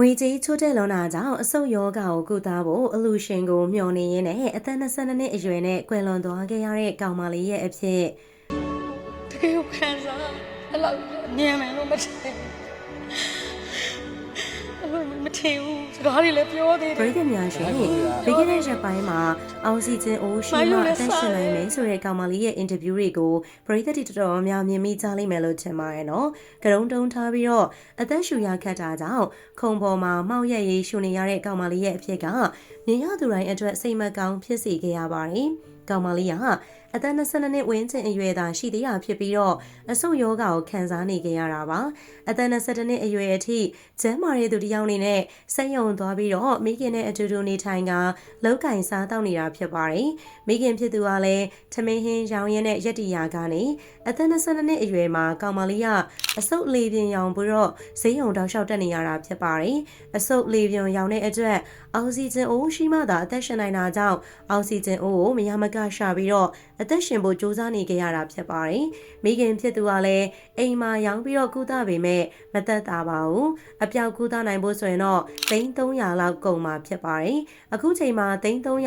ငွေကြေးချိုးတဲ့လွန်တာကြောင့်အဆုတ်ယောဂါကိုကုသဖို့အလူရှင်ကိုမျှော်နေရင်းနဲ့အသက်22နှစ်အရွယ်နဲ့ကွယ်လွန်သွားခဲ့ရတဲ့ကောင်မလေးရဲ့အဖြစ်တကယ်ကိုခံစားအဲ့လောက်ညံမယ်လို့မထင်အဲ့လိုမထင်ဘူး စကားတွေလည်းပြောသေးပတယ်ရိသတ်များရှင်ပြီးခဲ့တဲ့ရက်ပိုင်းမှာအောက်ဆီဂျင်အိုးရှိမှအသက်ရှင်နိုင်မယ်ဆိုတဲ့ကောင်မလေးရဲ့အင်တာဗျူးတွေကိုပရိသတ်တွေတော်တော်များများမြင်မိကြလိမ့်မယ်လို့ထင်ပါတယ်နော်။ကရုံတုံးထားပြီးတော့အသက်ရှူရခတ်တာကြောင့်ခုံပေါ်မှာမှောက်ရက်ရေးရှူနေရတဲ့ကောင်မလေးရဲ့အဖြစ်ကမြင်ရသူတိုင်းအတွက်စိတ်မကောင်းဖြစ်စေခဲ့ရပါတယ်။ကောင်မလေးကအသက်22နှစ်ဝန်းကျင်အရွယ်သာရှိသေးတာဖြစ်ပြီးတော့အဆုတ်ယောဂါကိုခံစားနေကြရတာပါအသက်22နှစ်အရွယ်အထိကျန်းမာတဲ့သူတစ်ယောက်အနေနဲ့စိတ်ယုံသွားပြီးတော့မိခင်နဲ့အတူတူနေထိုင်ကလောက်ကင်စားတောက်နေတာဖြစ်ပါတယ်မိခင်ဖြစ်သူကလည်းထမင်းဟင်းရောင်ရဲနဲ့ရက်တီယာကနေအသက်22နှစ်အရွယ်မှာကောင်မလေးကအဆုတ်လေပြင်းရောင်ပြီးတော့ဈေးရုံတောက်လျှောက်တက်နေရတာဖြစ်ပါတယ်အဆုတ်လေပြင်းရောင်တဲ့အတွက်အောက်ဆီဂျင်အိုးရှိမှသာအသက်ရှင်နိုင်တာကြောင့်အောက်ဆီဂျင်အိုးကိုမရမကရှာပြီးတော့အသက်ရှင်ဖို့စူးစမ်းနေကြရတာဖြစ်ပါတယ်။မိခင်ဖြစ်သူကလည်းအိမ်မှာရောင်းပြီးတော့ကုသပေမဲ့မသက်သာပါဘူး။အပြောက်ကုသနိုင်ဖို့ဆိုရင်တော့300လောက်ကုန်မှာဖြစ်ပါတယ်။အခုချိန်မှာ300ကို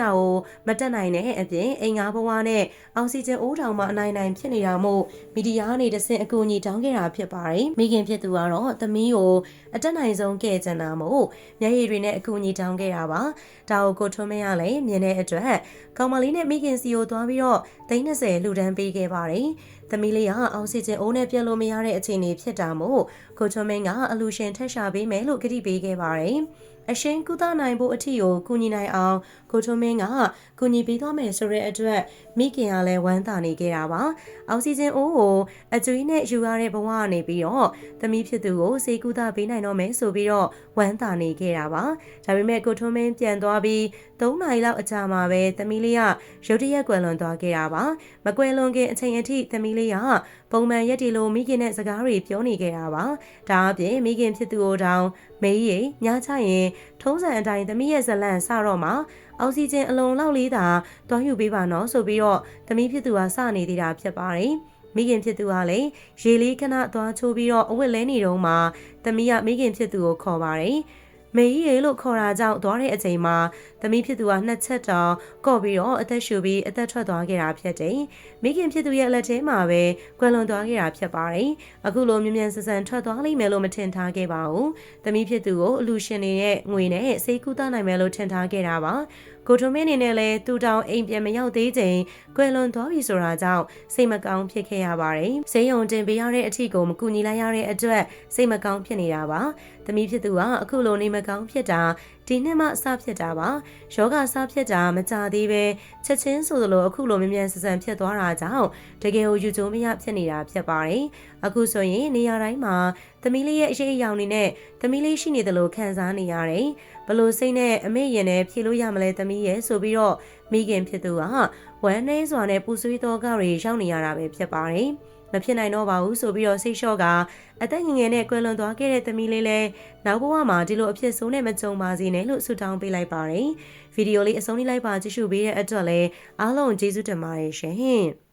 မတက်နိုင်တဲ့အပြင်အိမ်ငါဘဝနဲ့အောက်ဆီဂျင်အိုးတောင်မှအနိုင်နိုင်ဖြစ်နေတာမို့မီဒီယာကနေတဆင့်အကူအညီတောင်းခဲ့တာဖြစ်ပါတယ်။မိခင်ဖြစ်သူကတော့သမီးကိုအတက်နိုင်ဆုံးကဲ့ကျန်တာမို့မျက်ရည်တွေနဲ့အကူအညီတောင်းခဲ့တာပါ။ဒါကိုကိုထွန်းမင်းကလည်းမြင်တဲ့အတွက်ကောင်မလေးနဲ့မိခင်စီကိုသွားပြီးတော့30လူတန်းပေးခဲ့ပါတယ်။သမီးလေးကအောက်ဆီဂျင်အိုးနဲ့ပြတ်လို့မရတဲ့အခြေအနေဖြစ်တာမို့ကိုထွန်းမင်းကအလူရှင်ထက်ရှာပေးမယ်လို့ကတိပေးခဲ့ပါတယ်။ အရှင်ကုသနိုင်ဖို့အထီကိုကူညီနိုင်အောင်ကိုထွန်းမင်းကကူညီပေးသွားမယ်ဆိုတဲ့အတွက်မိခင်ကလည်းဝမ်းသာနေခဲ့တာပါအောက်ဆီဂျင်အိုးကိုအကျွေးနဲ့ယူရတဲ့ဘဝကနေပြီးတော့သမီးဖြစ်သူကိုစေကူသပေးနိုင်တော့မယ်ဆိုပြီးတော့ဝမ်းသာနေခဲ့တာပါဒါပေမဲ့ကိုထွန်းမင်းပြန်သွားပြီး3နာရီလောက်အကြာမှာပဲသမီးလေးကရုတ်တရက်ကွယ်လွန်သွားခဲ့တာပါမကွယ်လွန်ခင်အချိန်အထိသမီးလေးကပုံမှန်ရက်တီလိုမိခင်နဲ့စကားတွေပြောနေခဲ့တာပါဒါအပြင်မိခင်ဖြစ်သူကိုတောင်မေးရင်ညချရင်ထုံးစံအတိုင်းသမီးရဲ့ဇလန့်စတော့မှာအောက်ဆီဂျင်အလုံးလောက်လေးသာတွားယူပေးပါနော်ဆိုပြီးတော့သမီးဖြစ်သူကစနေသေးတာဖြစ်ပါတယ်မိခင်ဖြစ်သူကလည်းရေလေးခဏသွားချိုးပြီးတော့အဝတ်လဲနေတုန်းမှာသမီးကမိခင်ဖြစ်သူကိုခေါ်ပါတယ် မေကြီးရေလို့ခေါ်တာကြောင့်သွားတဲ့အချိန်မှာသမီးဖြစ်သူကနှစ်ချက်တောင်ကော့ပြီးတော့အသက်ရှူပြီးအသက်ထွက်သွားခဲ့တာဖြစ်တယ်။မိခင်ဖြစ်သူရဲ့လက်ထဲမှာပဲကွယ်လွန်သွားခဲ့တာဖြစ်ပါတယ်။အခုလိုမြ мян ဆန်ဆန်ထွက်သွားလိမ့်မယ်လို့မထင်ထားခဲ့ပါဘူး။သမီးဖြစ်သူကိုအလူရှင်တွေရဲ့ငွေနဲ့စေကူသနိုင်မယ်လို့ထင်ထားခဲ့တာပါ။ ကိုထုံမင်းအနေနဲ့လည်းသူတောင်အိမ်ပြန်မရောက်သေးချိန်ကွယ်လွန်သွားပြီဆိုတာကြောင့်စိတ်မကောင်းဖြစ်ခဲ့ရပါတယ်။ဈေးရုံတင်ပေးရတဲ့အထီကိုမကူညီလိုက်ရတဲ့အတွက်စိတ်မကောင်းဖြစ်နေတာပါ။သမီးဖြစ်သူကအခုလိုနေမကောင်းဖြစ်တာဒီနှစ်မှစဖြစ်တာပါ။ယောဂစဖြစ်တာမကြသေးပဲချက်ချင်းဆိုသလိုအခုလိုမြ мян ဆန်ဆန်ဖြစ်သွားတာကြောင့်တကယ်ကိုယူကြုံမရဖြစ်နေတာဖြစ်ပါတယ်။အခုဆိုရင်နေရာတိုင်းမှာသမီးလေးရဲ့အရေးအယောင်နေနဲ့သမီးလေးရှိနေတယ်လို့ခံစားနေရတယ်။ဘ လို့စိတ်နဲ့အမေရင်နဲ့ဖြေလို့ရမလဲသမီးရဲ့ဆိုပြီးတော့မိခင်ဖြစ်သူကဝမ်းနေစွာနဲ့ပူဆွေးသောကတွေရောက်နေရတာပဲဖြစ်ပါတယ်။မဖြစ်နိုင်တော့ပါဘူးဆိုပြီးတော့စိတ်လျှော့ကအသက်ငယ်ငယ်နဲ့ကွယ်လွန်သွားခဲ့တဲ့သမီးလေးလည်းနောက်ဘဝမှာဒီလိုအဖြစ်ဆိုးနဲ့မကြုံပါစေနဲ့လို့ဆုတောင်းပေးလိုက်ပါတယ်။ဗီဒီယိုလေးအဆုံးလေးလိုက်ပါကြည့်ရှုပေးတဲ့အတွက်လည်းအားလုံးကျေးဇူးတင်ပါတယ်ရှင်။